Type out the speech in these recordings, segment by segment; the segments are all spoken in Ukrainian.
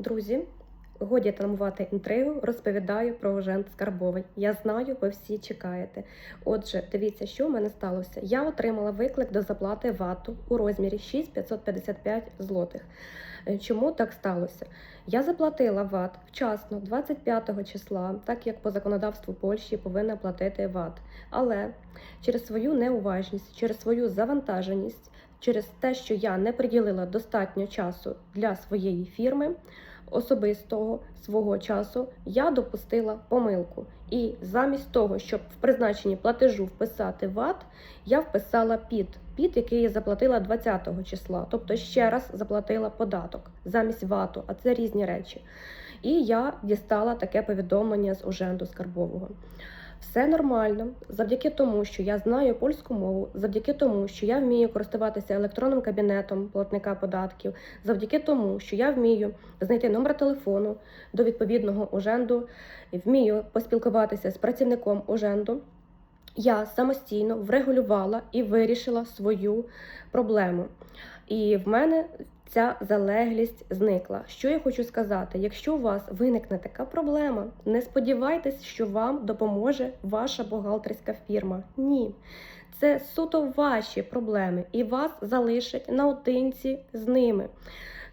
Друзі, годі травмувати інтригу, розповідаю про ожент скарбовий. Я знаю, ви всі чекаєте. Отже, дивіться, що в мене сталося. Я отримала виклик до заплати вату у розмірі 6,555 злотих. Е, Чому так сталося? Я заплатила ВАТ вчасно, 25 числа, так як по законодавству Польщі повинна платити ВАТ. Але через свою неуважність, через свою завантаженість, через те, що я не приділила достатньо часу для своєї фірми, особистого свого часу, я допустила помилку. І замість того, щоб в призначенні платежу вписати ВАТ, я вписала ПІД, ПІД, який я заплатила 20 числа, тобто ще раз заплатила податок замість ВАТу, а це різні речі. І я дістала таке повідомлення з уженду скарбового. Все нормально, завдяки тому, що я знаю польську мову, завдяки тому, що я вмію користуватися електронним кабінетом платника податків, завдяки тому, що я вмію знайти номер телефону до відповідного оженду, вмію поспілкуватися з працівником оженду. Я самостійно врегулювала і вирішила свою проблему. І в мене ця залеглість зникла. Що я хочу сказати? Якщо у вас виникне така проблема, не сподівайтесь, що вам допоможе ваша бухгалтерська фірма. Ні. Це суто ваші проблеми, і вас залишать наодинці з ними.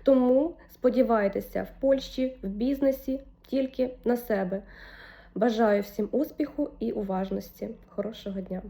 Тому сподівайтеся в Польщі, в бізнесі тільки на себе. Бажаю всім успіху і уважності. Хорошого дня!